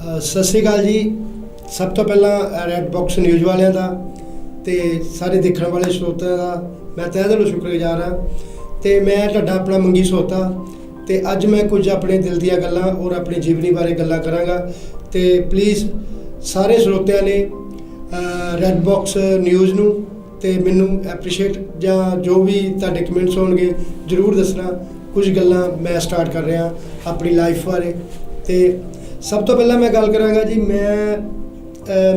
ਸਤਿ ਸ਼੍ਰੀ ਅਕਾਲ ਜੀ। ਸਭ ਤੋਂ ਪਹਿਲਾਂ ਰੈੱਡ ਬਾਕਸ ਨਿਊਜ਼ ਵਾਲਿਆਂ ਦਾ ਤੇ ਸਾਰੇ ਦੇਖਣ ਵਾਲੇ ਸਰੋਤਿਆਂ ਦਾ ਮੈਂ ਤਹਿ ਦਿਲੋਂ ਸ਼ੁਕਰਗੁਜ਼ਾਰ ਹਾਂ ਤੇ ਮੈਂ ਤੁਹਾਡਾ ਆਪਣਾ ਮੰਗੀ ਸੋਤਾ ਤੇ ਅੱਜ ਮੈਂ ਕੁਝ ਆਪਣੇ ਦਿਲ ਦੀਆਂ ਗੱਲਾਂ ਔਰ ਆਪਣੀ ਜੀਵਨੀ ਬਾਰੇ ਗੱਲਾਂ ਕਰਾਂਗਾ ਤੇ ਪਲੀਜ਼ ਸਾਰੇ ਸਰੋਤਿਆਂ ਨੇ ਰੈੱਡ ਬਾਕਸ ਨਿਊਜ਼ ਨੂੰ ਤੇ ਮੈਨੂੰ ਐਪਰੀਸ਼ੀਏਟ ਜਾਂ ਜੋ ਵੀ ਤੁਹਾਡੇ ਕਮੈਂਟਸ ਹੋਣਗੇ ਜਰੂਰ ਦੱਸਣਾ। ਕੁਝ ਗੱਲਾਂ ਮੈਂ ਸਟਾਰਟ ਕਰ ਰਿਹਾ ਆਪਣੀ ਲਾਈਫ ਬਾਰੇ ਤੇ ਸਭ ਤੋਂ ਪਹਿਲਾਂ ਮੈਂ ਗੱਲ ਕਰਾਂਗਾ ਜੀ ਮੈਂ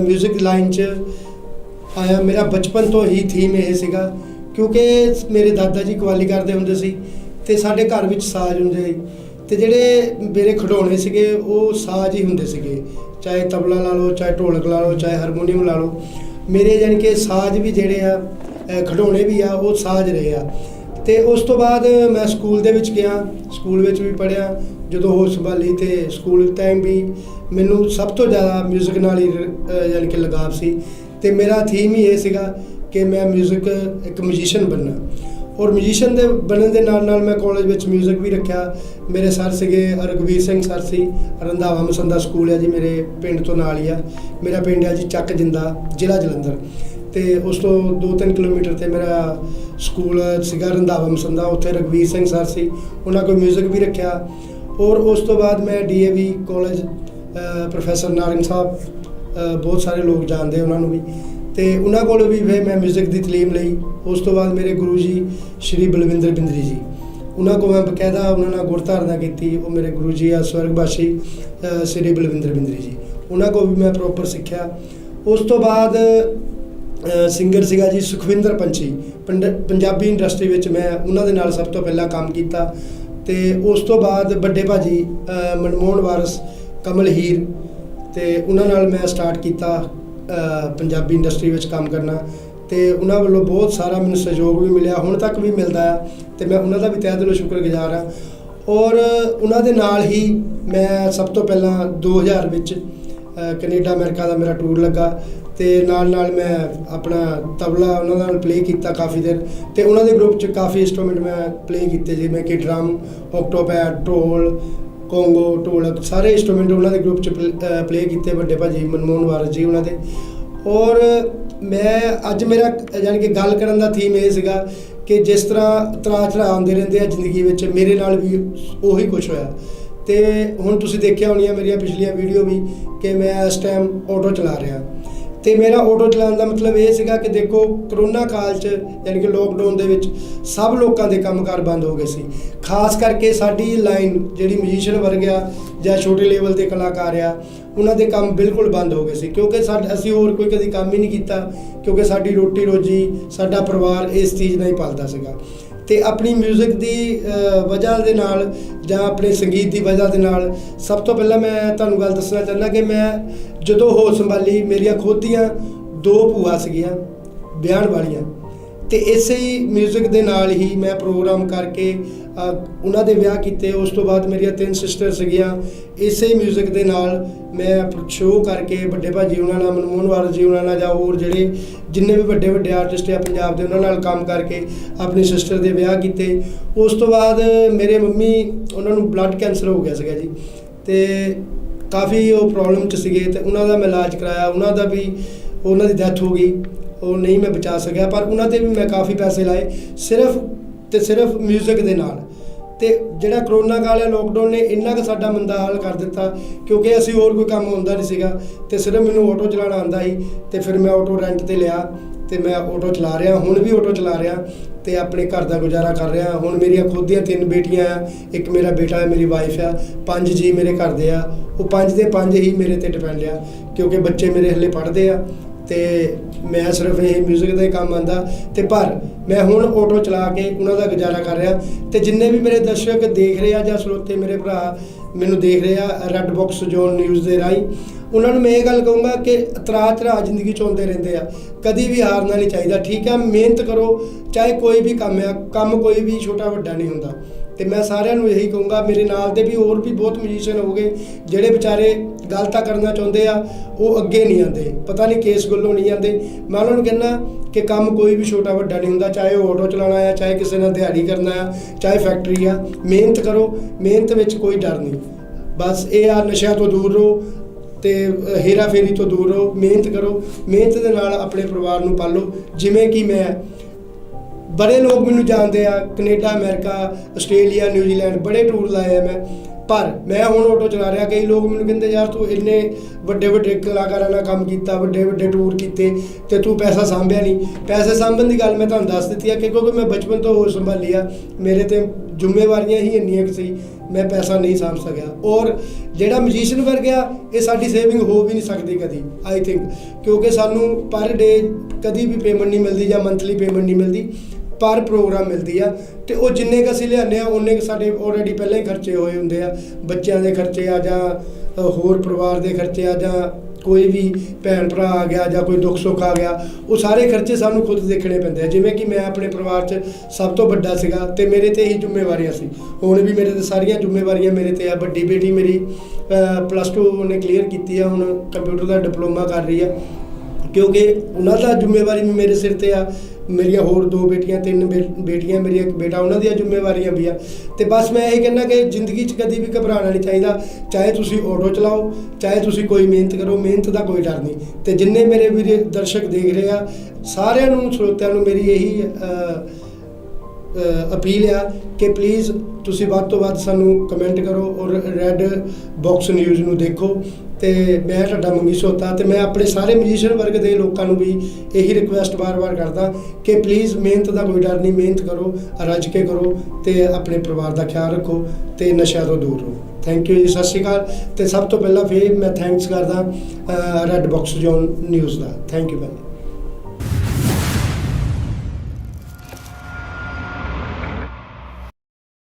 뮤직 ਲਾਈਨ 'ਚ ਆਇਆ। ਮੇਰਾ ਬਚਪਨ ਤੋਂ ਹੀ ਥੀਮ ਇਹ ਸੀਗਾ ਕਿਉਂਕਿ ਮੇਰੇ ਦਾਦਾ ਜੀ ਕਵਾਲੀ ਕਰਦੇ ਹੁੰਦੇ ਸੀ ਤੇ ਸਾਡੇ ਘਰ ਵਿੱਚ ਸਾਜ਼ ਹੁੰਦੇ ਸੀ ਤੇ ਜਿਹੜੇ ਮੇਰੇ ਖਿਡੌਣੇ ਸੀਗੇ ਉਹ ਸਾਜ਼ ਹੀ ਹੁੰਦੇ ਸੀਗੇ। ਚਾਹੇ ਤਬਲਾ ਲਾ ਲਓ ਚਾਹੇ ਢੋਲਕ ਲਾ ਲਓ ਚਾਹੇ ਹਾਰਮੋਨੀਅਮ ਲਾ ਲਓ। ਮੇਰੇ ਯਾਨੀ ਕਿ ਸਾਜ਼ ਵੀ ਜਿਹੜੇ ਆ ਅ, ਖਿਡੌਣੇ ਵੀ ਆ ਉਹ ਸਾਜ਼ ਰਹੇ ਆ। ਤੇ ਉਸ ਤੋਂ ਬਾਅਦ ਮੈਂ ਸਕੂਲ ਦੇ ਵਿੱਚ ਗਿਆ ਸਕੂਲ ਵਿੱਚ ਵੀ ਪੜ੍ਹਿਆ ਜਦੋਂ ਹੋਸ਼ ਸੰਭਾਲੀ ਤੇ ਸਕੂਲ ਟਾਈਮ ਵੀ ਮੈਨੂੰ ਸਭ ਤੋਂ ਜ਼ਿਆਦਾ 뮤직 ਨਾਲ ਹੀ ਅ, ਯਾਨੀ ਕਿ ਲਗਾਵ ਸੀ ਤੇ ਮੇਰਾ ਥੀਮ ਹੀ ਇਹ ਸੀਗਾ ਕਿ ਮੈਂ 뮤직 ਇੱਕ ਮਿਊਜ਼ੀਸ਼ੀਅਨ ਬਣਨਾ ਔਰ ਮਿਊਜ਼ੀਸ਼ੀਅਨ ਦੇ ਬਣਨ ਦੇ ਨਾਲ ਨਾਲ ਮੈਂ ਕਾਲਜ ਵਿੱਚ 뮤직 ਵੀ ਰੱਖਿਆ ਮੇਰੇ ਸਰ ਸੀਗੇ ਰਘਵੀਰ ਸਿੰਘ ਸਰ ਸੀ ਰੰਧਾਵਾ ਮਸੰਦਾ ਸਕੂਲ ਹੈ ਜੀ ਮੇਰੇ ਪਿੰਡ ਤੋਂ ਨਾਲ ਹੀ ਆ ਮੇਰਾ ਪਿੰਡ ਹੈ ਜੀ ਚੱਕ ਜਿੰਦਾ ਜ਼ਿਲ੍ਹਾ ਜਲੰਧਰ ਤੇ ਉਸ ਤੋਂ 2-3 ਕਿਲੋਮੀਟਰ ਤੇ ਮੇਰਾ ਸਕੂਲ ਸੀਗਾ ਰੰਧਾਵਾ ਮਸੰਦਾ ਉੱਥੇ ਰਘਵੀਰ ਸਿੰਘ ਸਰ ਸੀ ਉਹਨਾਂ ਕੋਲ 뮤직 ਵੀ ਰੱਖਿਆ ਔਰ ਉਸ ਤੋਂ ਬਾਅਦ ਮੈਂ DAV college professor Narang Sahib ਅ, ਬਹੁਤ ਸਾਰੇ ਲੋਕ ਜਾਣਦੇ ਉਹਨਾਂ ਨੂੰ ਵੀ ਤੇ ਉਹਨਾਂ ਕੋਲ ਵੀ ਫਿਰ ਮੈਂ 뮤직 ਦੀ ਤਾਲੀਮ ਲਈ ਉਸ ਤੋਂ ਬਾਅਦ ਮੇਰੇ ਗੁਰੂ ਜੀ ਸ਼੍ਰੀ ਬਲਵਿੰਦਰ ਬਿੰਦਰੀ ਜੀ ਉਹਨਾਂ ਕੋਲ ਮੈਂ ਬਕਾਇਦਾ ਉਹਨਾਂ ਨਾਲ ਗੁਰਧਾਰਨਾ ਕੀਤੀ ਉਹ ਮੇਰੇ ਗੁਰੂ ਜੀ ਆ ਸਵਰਗਵਾਸੀ ਅ, ਸ਼੍ਰੀ ਬਲਵਿੰਦਰ ਬਿੰਦਰੀ ਜੀ ਉਹਨਾਂ ਕੋਲ ਵੀ ਮੈਂ ਪ੍ਰੋਪਰ ਸਿੱਖਿਆ ਉਸ ਤੋਂ ਬਾਅਦ ਸਿੰਗਰ ਸੀਗਾ ਜੀ ਸੁਖਵਿੰਦਰ ਪੰਛੀ। ਪੰਡ- ਪੰਜਾਬੀ ਇੰਡਸਟਰੀ ਵਿੱਚ ਮੈਂ ਉਹਨਾਂ ਦੇ ਨਾਲ ਸਭ ਤੋਂ ਪਹਿਲਾਂ ਕੰਮ ਕੀਤਾ ਤੇ ਉਸ ਤੋਂ ਬਾਅਦ ਵੱਡੇ ਭਾਜੀ ਅ, ਮਨਮੋਹਨ ਵਾਰਸ ਕਮਲ ਹੀਰ ਤੇ ਉਹਨਾਂ ਨਾਲ ਮੈਂ ਸਟਾਰਟ ਕੀਤਾ ਪੰਜਾਬੀ ਇੰਡਸਟਰੀ ਵਿੱਚ ਕੰਮ ਕਰਨਾ ਤੇ ਉਹਨਾਂ ਵੱਲੋਂ ਬਹੁਤ ਸਾਰਾ ਮੈਨੂੰ ਸਹਿਯੋਗ ਵੀ ਮਿਲਿਆ ਹੁਣ ਤੱਕ ਵੀ ਮਿਲਦਾ ਆ ਤੇ ਮੈਂ ਉਹਨਾਂ ਦਾ ਵੀ ਤਹਿ ਦਿਲੋਂ ਸ਼ੁਕਰਗੁਜ਼ਾਰ ਹਾਂ। ਔਰ ਉਹਨਾਂ ਦੇ ਨਾਲ ਹੀ ਮੈਂ ਸਭ ਤੋਂ ਪਹਿਲਾਂ 2000 ਵਿੱਚ ਅ, ਕੈਨੇਡਾ ਅਮਰੀਕਾ ਦਾ ਮੇਰਾ ਟੂਰ ਲੱਗਾ ਤੇ ਨਾਲ ਨਾਲ ਮੈਂ ਆਪਣਾ ਤਬਲਾ ਉਹਨਾਂ ਨਾਲ ਪਲੇ ਕੀਤਾ ਕਾਫੀ ਦੇਰ ਤੇ ਉਹਨਾਂ ਦੇ ਗਰੁੱਪ 'ਚ ਕਾਫੀ ਇਨਸਟਰੂਮੈਂਟ ਮੈਂ ਪਲੇ ਕੀਤੇ ਜਿਵੇਂ ਕਿ ਡਰਮ ਆਕਟੋਪੈਡ ਢੋਲ ਕੋਂਗੋ ਢੋਲਕ, ਸਾਰੇ ਇਨਸਟਰੂਮੈਂਟ ਉਹਨਾਂ ਦੇ ਗਰੁੱਪ 'ਚ ਪਲੇ ਕੀਤੇ ਵੱਡੇ ਭਾਜੀ ਮਨਮੋਹਨ ਵਾਰਸ ਜੀ ਉਹਨਾਂ ਦੇ। ਔਰ ਮੈਂ ਅੱਜ ਮੇਰਾ ਯਾਨੀ ਕਿ ਗੱਲ ਕਰਨ ਦਾ ਥੀਮ ਇਹ ਸੀਗਾ ਕਿ ਜਿਸ ਤਰ੍ਹਾਂ ਉਤਰਾਅ ਚੜ੍ਹਾਅ ਆਉਂਦੇ ਰਹਿੰਦੇ ਆ ਜ਼ਿੰਦਗੀ ਵਿੱਚ, ਮੇਰੇ ਨਾਲ ਵੀ ਉਹੀ ਕੁਝ ਹੋਇਆ। ਤੇ ਹੁਣ ਤੁਸੀਂ ਦੇਖਿਆ ਹੋਣੀਆਂ ਮੇਰੀਆਂ ਪਿਛਲੀਆਂ ਵੀਡੀਓ ਵੀ ਕਿ ਮੈਂ ਇਸ ਟਾਈਮ ਆਟੋ ਚਲਾ ਰਿਹਾ। ਤੇ ਮੇਰਾ ਆਟੋ ਚਲਾਉਣ ਦਾ ਮਤਲਬ ਇਹ ਸੀਗਾ ਕਿ ਦੇਖੋ ਕਰੋਨਾ ਕਾਲ 'ਚ ਯਾਨੀ ਕਿ ਲੋਕਡਾਊਨ ਦੇ ਵਿੱਚ ਸਭ ਲੋਕਾਂ ਦੇ ਕੰਮਕਾਰ ਬੰਦ ਹੋ ਗਏ ਸੀ। ਖਾਸ ਕਰਕੇ ਸਾਡੀ ਲਾਈਨ ਜਿਹੜੀ ਮਿਊਜ਼ੀਸ਼ੀਅਨ ਵਰਗ ਆ ਜਾਂ ਛੋਟੇ ਲੈਵਲ ਦੇ ਕਲਾਕਾਰ ਆ, ਉਹਨਾਂ ਦੇ ਕੰਮ ਬਿਲਕੁਲ ਬੰਦ ਹੋ ਗਏ ਸੀ। ਕਿਉਂਕਿ ਸਾਡ ਅਸੀਂ ਹੋਰ ਕੋਈ ਕਦੀ ਕੰਮ ਹੀ ਨਹੀਂ ਕੀਤਾ, ਕਿਉਂਕਿ ਸਾਡੀ ਰੋਟੀ ਰੋਜੀ ਸਾਡਾ ਪਰਿਵਾਰ ਇਸ ਚੀਜ਼ ਨਾਲ ਹੀ ਪਲਦਾ ਸੀਗਾ। ਤੇ ਆਪਣੀ 뮤직 ਦੀ ਵਜ੍ਹਾ ਦੇ ਨਾਲ ਜਾਂ ਆਪਣੇ ਸੰਗੀਤ ਦੀ ਵਜ੍ਹਾ ਦੇ ਨਾਲ ਸਭ ਤੋਂ ਪਹਿਲਾਂ ਮੈਂ ਤੁਹਾਨੂੰ ਗੱਲ ਦੱਸਣਾ ਚਾਹੁੰਦਾ ਕਿ ਮੈਂ ਜਦੋਂ ਹੋਸ਼ ਸੰਭਾਲੀ ਮੇਰੀਆਂ ਖੁਦ ਦੀਆਂ ਦੋ ਭੂਆ ਸੀਗੀਆਂ, ਵਿਆਹਣ ਵਾਲੀਆਂ। ਤੇ ਇਸੇ ਹੀ 뮤직 ਦੇ ਨਾਲ ਹੀ ਮੈਂ ਪ੍ਰੋਗਰਾਮ ਕਰਕੇ ਅ, ਉਹਨਾਂ ਦੇ ਵਿਆਹ ਕੀਤੇ ਉਸ ਤੋਂ ਬਾਅਦ ਮੇਰੀਆਂ ਤਿੰਨ ਸਿਸਟਰ ਸੀਗੀਆਂ ਇਸੇ ਹੀ 뮤직 ਦੇ ਨਾਲ ਮੈਂ ਸ਼ੋਅ ਕਰਕੇ ਵੱਡੇ ਭਾਜੀ ਉਹਨਾਂ ਨਾਲ ਮਨਮੋਹਨ ਵਾਰਸ ਜੀ ਉਹਨਾਂ ਨਾਲ ਜਾਂ ਹੋਰ ਜਿਹੜੇ ਜਿੰਨੇ ਵੀ ਵੱਡੇ ਵੱਡੇ ਆਰਟਿਸਟ ਆ ਪੰਜਾਬ ਦੇ ਉਹਨਾਂ ਨਾਲ ਕੰਮ ਕਰਕੇ ਆਪਣੀ ਸਿਸਟਰ ਦੇ ਵਿਆਹ ਕੀਤੇ ਉਸ ਤੋਂ ਬਾਅਦ ਮੇਰੇ ਮੰਮੀ ਉਹਨਾਂ ਨੂੰ ਬਲੱਡ ਕੈਂਸਰ ਹੋ ਗਿਆ ਸੀਗਾ ਜੀ ਤੇ ਕਾਫੀ ਉਹ ਪ੍ਰੋਬਲਮ ਚ ਸੀਗੇ ਤੇ ਉਹਨਾਂ ਦਾ ਮੈਂ ਇਲਾਜ ਕਰਾਇਆ ਉਹਨਾਂ ਦਾ ਵੀ ਉਹਨਾਂ ਦੀ ਡੈਥ ਹੋ ਗਈ ਉਹ ਨਹੀਂ ਮੈਂ ਬਚਾ ਸਕਿਆ, ਪਰ ਉਹਨਾਂ ਤੇ ਵੀ ਮੈਂ ਕਾਫੀ ਪੈਸੇ ਲਾਏ, ਸਿਰਫ ਤੇ ਸਿਰਫ 뮤직 ਦੇ ਨਾਲ। ਤੇ ਜਿਹੜਾ ਕਰੋਨਾ ਕਾਲ ਹੈ ਲੋਕਡਾਊਨ ਨੇ ਇੰਨਾ ਕੁ ਸਾਡਾ ਮੰਦਾ ਹਾਲ ਕਰ ਦਿੱਤਾ, ਕਿਉਂਕਿ ਅਸੀਂ ਹੋਰ ਕੋਈ ਕੰਮ ਹੁੰਦਾ ਨਹੀਂ ਸੀਗਾ, ਤੇ ਸਿਰਫ ਮੈਨੂੰ ਆਟੋ ਚਲਾਉਣਾ ਆਂਦਾ ਸੀ, ਤੇ ਫਿਰ ਮੈਂ ਆਟੋ ਰੈਂਟ ਤੇ ਲਿਆ, ਤੇ ਮੈਂ ਆਟੋ ਚਲਾ ਰਿਹਾ, ਹੁਣ ਵੀ ਆਟੋ ਚਲਾ ਰਿਹਾ, ਤੇ ਆਪਣੇ ਘਰ ਦਾ ਗੁਜ਼ਾਰਾ ਕਰ ਰਿਹਾ। ਹੁਣ ਮੇਰੀਆਂ ਖੁਦ ਦੀਆਂ ਤਿੰਨ ਬੇਟੀਆਂ ਆ, ਇੱਕ ਮੇਰਾ ਬੇਟਾ ਹੈ, ਮੇਰੀ ਵਾਈਫ ਆ, ਪੰਜ ਜੀ ਮੇਰੇ ਘਰ ਦੇ ਆ, ਉਹ ਪੰਜ ਦੇ ਪੰਜ ਹੀ ਮੇਰੇ ਤੇ ਡਿਪੈਂਡ ਆ, ਕਿਉਂਕਿ ਬੱਚੇ ਮੇਰੇ ਹਲੇ ਪੜ੍ਹਦੇ ਆ ਤੇ ਮੈਂ ਸਿਰਫ ਇਹ 뮤직 ਦਾ ਹੀ ਕੰਮ ਆਂਦਾ ਤੇ ਪਰ ਮੈਂ ਹੁਣ ਆਟੋ ਚਲਾ ਕੇ ਉਹਨਾਂ ਦਾ ਗੁਜ਼ਾਰਾ ਕਰ ਰਿਹਾ ਤੇ ਜਿੰਨੇ ਵੀ ਮੇਰੇ ਦਰਸ਼ਕ ਦੇਖ ਰਹੇ ਆ ਜਾਂ ਸਰੋਤੇ ਮੇਰੇ ਭਰਾ ਮੈਨੂੰ ਦੇਖ ਰਹੇ ਆ ਰੈੱਡ ਬਾਕਸ ਜੋਨ ਨਿਊਜ਼ ਦੇ ਰਾਹੀਂ, ਉਹਨਾਂ ਨੂੰ ਮੈਂ ਇਹ ਗੱਲ ਕਹੂੰਗਾ ਕਿ ਇਤਰਾਜ਼ ਤਰਾ ਜ਼ਿੰਦਗੀ ਚ ਆਉਂਦੇ ਰਹਿੰਦੇ ਆ। ਕਦੀ ਵੀ ਹਾਰਨਾ ਨਹੀਂ ਚਾਹੀਦਾ। ਠੀਕ ਹੈ ਮਿਹਨਤ ਕਰੋ, ਚਾਹੇ ਕੋਈ ਵੀ ਕੰਮ ਆ, ਕੰਮ ਕੋਈ ਵੀ ਛੋਟਾ ਵੱਡਾ ਨਹੀਂ ਹੁੰਦਾ। ਤੇ ਮੈਂ ਸਾਰਿਆਂ ਨੂੰ ਇਹੀ ਕਹੂੰਗਾ, ਮੇਰੇ ਨਾਲ ਦੇ ਵੀ ਹੋਰ ਵੀ ਬਹੁਤ ਮਿਊਜ਼ੀਸ਼ੀਅਨ ਹੋਗੇ ਜਿਹੜੇ ਵਿਚਾਰੇ ਗਲਤਾਂ ਕਰਨਾ ਚਾਹੁੰਦੇ ਆ, ਉਹ ਅੱਗੇ ਨਹੀਂ ਆਉਂਦੇ। ਪਤਾ ਨਹੀਂ ਕੇਸ ਗੱਲੋਂ ਨਹੀਂ ਆਉਂਦੇ। ਮੈਂ ਉਹਨਾਂ ਨੂੰ ਕਹਿੰਦਾ ਕਿ ਕੰਮ ਕੋਈ ਵੀ ਛੋਟਾ ਵੱਡਾ ਨਹੀਂ ਹੁੰਦਾ, ਚਾਹੇ ਉਹ ਆਟੋ ਚਲਾਉਣਾ ਆ, ਚਾਹੇ ਕਿਸੇ ਨਾਲ ਦਿਹਾੜੀ ਕਰਨਾ ਆ, ਚਾਹੇ ਫੈਕਟਰੀ ਆ, ਮਿਹਨਤ ਕਰੋ, ਮਿਹਨਤ ਵਿੱਚ ਕੋਈ ਡਰ ਨਹੀਂ। ਬਸ ਇਹ ਆ, ਨਸ਼ਿਆਂ ਤੋਂ ਦੂਰ ਰਹੋ ਤੇ ਹੇਰਾ ਫੇਰੀ ਤੋਂ ਦੂਰ ਰਹੋ, ਮਿਹਨਤ ਕਰੋ। ਮਿਹਨਤ ਦੇ ਨਾਲ ਆਪਣੇ ਪਰਿਵਾਰ ਨੂੰ ਪਾਲੋ, ਜਿਵੇਂ ਕਿ ਮੈਂ। ਬੜੇ ਲੋਕ ਮੈਨੂੰ ਜਾਣਦੇ ਆ, Canada, America, Australia New Zealand ਬੜੇ ਟੂਰ ਲਾਏ ਆ ਮੈਂ। ਪਰ ਮੈਂ ਹੁਣ ਆਟੋ ਚਲਾ ਰਿਹਾ, ਕਈ ਲੋਕ ਮੈਨੂੰ ਕਹਿੰਦੇ, ਯਾਰ ਤੂੰ ਇੰਨੇ ਵੱਡੇ ਵੱਡੇ ਕਲਾਕਾਰਾਂ ਨਾਲ ਕੰਮ ਕੀਤਾ, ਵੱਡੇ ਵੱਡੇ ਟੂਰ ਕੀਤੇ ਤੇ ਤੂੰ ਪੈਸਾ ਸਾਂਭਿਆ ਨਹੀਂ। ਪੈਸੇ ਸਾਂਭਣ ਦੀ ਗੱਲ ਮੈਂ ਤੁਹਾਨੂੰ ਦੱਸ ਦਿੱਤੀ ਆ ਕਿ ਕਿਉਂਕਿ ਮੈਂ ਬਚਪਨ ਤੋਂ ਹੋਰ ਸੰਭਾਲੀ ਆ, ਮੇਰੇ ਤੇ ਜ਼ਿੰਮੇਵਾਰੀਆਂ ਹੀ ਇੰਨੀਆਂ ਕਿ ਸੀ, ਮੈਂ ਪੈਸਾ ਨਹੀਂ ਸਾਂਭ ਸਕਿਆ। ਔਰ ਜਿਹੜਾ ਮਜੀਸ਼ੀਅਨ ਵਰਗ ਆ, ਇਹ ਸਾਡੀ ਸੇਵਿੰਗ ਹੋ ਵੀ ਨਹੀਂ ਸਕਦੀ ਕਦੀ ਆਈ ਥਿੰਕ ਕਿਉਂਕਿ ਸਾਨੂੰ ਪਰ ਡੇ ਕਦੀ ਵੀ ਪੇਮੈਂਟ ਨਹੀਂ ਮਿਲਦੀ ਜਾਂ ਮੰਥਲੀ ਪੇਮੈਂਟ ਨਹੀਂ ਮਿਲਦੀ। ਪਰ ਪ੍ਰੋਗਰਾਮ ਮਿਲਦੀ ਆ ਤੇ ਉਹ ਜਿੰਨੇ ਕ ਅਸੀਂ ਲਿਆਉਂਦੇ ਆ ਉਹਨੇ ਕੁ ਸਾਡੇ ਆਲਰੇਡੀ ਪਹਿਲਾਂ ਹੀ ਖਰਚੇ ਹੋਏ ਹੁੰਦੇ ਆ। ਬੱਚਿਆਂ ਦੇ ਖਰਚੇ ਆ ਜਾਂ ਹੋਰ ਪਰਿਵਾਰ ਦੇ ਖਰਚੇ ਆ ਜਾਂ ਕੋਈ ਵੀ ਭੈਣ ਭਰਾ ਆ ਗਿਆ ਜਾਂ ਕੋਈ ਦੁੱਖ ਸੁੱਖ ਆ ਗਿਆ, ਉਹ ਸਾਰੇ ਖਰਚੇ ਸਾਨੂੰ ਖੁਦ ਦੇਖਣੇ ਪੈਂਦੇ ਆ। ਜਿਵੇਂ ਕਿ ਮੈਂ ਆਪਣੇ ਪਰਿਵਾਰ 'ਚ ਸਭ ਤੋਂ ਵੱਡਾ ਸੀਗਾ ਤੇ ਮੇਰੇ ਤੇ ਹੀ ਜ਼ਿੰਮੇਵਾਰੀਆਂ ਸੀ। ਹੁਣ ਵੀ ਮੇਰੇ ਤੇ ਸਾਰੀਆਂ ਜ਼ਿੰਮੇਵਾਰੀਆਂ ਮੇਰੇ ਤੇ ਆ। ਵੱਡੀ ਬੇਟੀ ਮੇਰੀ ਪਲੱਸ 2 ਉਹਨੇ ਕਲੀਅਰ ਕੀਤੀ ਆ। ਹੁਣ ਕੰਪਿਊਟਰ ਦਾ ਡਿਪਲੋਮਾ ਕਰ ਰਹੀ ਆ। ਕਿਉਂਕਿ ਉਹਨਾਂ ਦਾ ਜ਼ਿੰਮੇਵਾਰੀ ਵੀ ਮੇਰੇ ਸਿਰ ਤੇ ਆ, ਮੇਰੀਆਂ ਹੋਰ ਦੋ ਬੇਟੀਆਂ, ਤਿੰਨ ਬੇਟੀਆਂ, ਮੇਰੀ ਇੱਕ ਬੇਟਾ, ਉਹਨਾਂ ਦੀਆਂ ਜ਼ਿੰਮੇਵਾਰੀਆਂ ਵੀ ਆ। ਤੇ ਬਸ ਮੈਂ ਇਹ ਕਹਿੰਦਾ ਕਿ ਜ਼ਿੰਦਗੀ 'ਚ ਕਦੀ ਵੀ ਘਬਰਾਉਣਾ ਨਹੀਂ ਚਾਹੀਦਾ, ਚਾਹੇ ਤੁਸੀਂ ਆਟੋ ਚਲਾਓ, ਚਾਹੇ ਤੁਸੀਂ ਕੋਈ ਮਿਹਨਤ ਕਰੋ, ਮਿਹਨਤ ਦਾ ਕੋਈ ਡਰ ਨਹੀਂ। ਤੇ ਜਿੰਨੇ ਮੇਰੇ ਵੀਰੇ ਦਰਸ਼ਕ ਦੇਖ ਰਹੇ ਆ, ਸਾਰਿਆਂ ਨੂੰ, ਸਰੋਤਿਆਂ ਨੂੰ ਮੇਰੀ ਇਹੀ ਅਪੀਲ ਆ ਕਿ ਪਲੀਜ਼ ਤੁਸੀਂ ਵੱਧ ਤੋਂ ਵੱਧ ਸਾਨੂੰ ਕਮੈਂਟ ਕਰੋ ਔਰ ਰੈੱਡ ਬਾਕਸ ਨਿਊਜ਼ ਨੂੰ ਦੇਖੋ। ਤੇ ਮੈਂ ਤੁਹਾਡਾ ਮੰਗੀ ਸੋਤਾ ਤੇ ਮੈਂ ਆਪਣੇ ਸਾਰੇ ਮਜੀਸ਼ੀਅਨ ਵਰਗ ਦੇ ਲੋਕਾਂ ਨੂੰ ਵੀ ਇਹੀ ਰਿਕੁਐਸਟ ਵਾਰ-ਵਾਰ ਕਰਦਾ ਕਿ ਪਲੀਜ਼ ਮਿਹਨਤ ਦਾ ਕੋਈ ਡਰ ਨਹੀਂ, ਮਿਹਨਤ ਕਰੋ, ਰੱਜ ਕੇ ਕਰੋ ਤੇ ਆਪਣੇ ਪਰਿਵਾਰ ਦਾ ਖਿਆਲ ਰੱਖੋ ਤੇ ਨਸ਼ਿਆਂ ਤੋਂ ਦੂਰ ਰਹੋ। ਥੈਂਕ ਯੂ ਜੀ, ਸਤਿ ਸ਼੍ਰੀ ਅਕਾਲ ਤੇ ਸਭ ਤੋਂ ਪਹਿਲਾਂ ਫੇਰ ਮੈਂ ਥੈਂਕਸ ਕਰਦਾ red box zone news the. Thank you very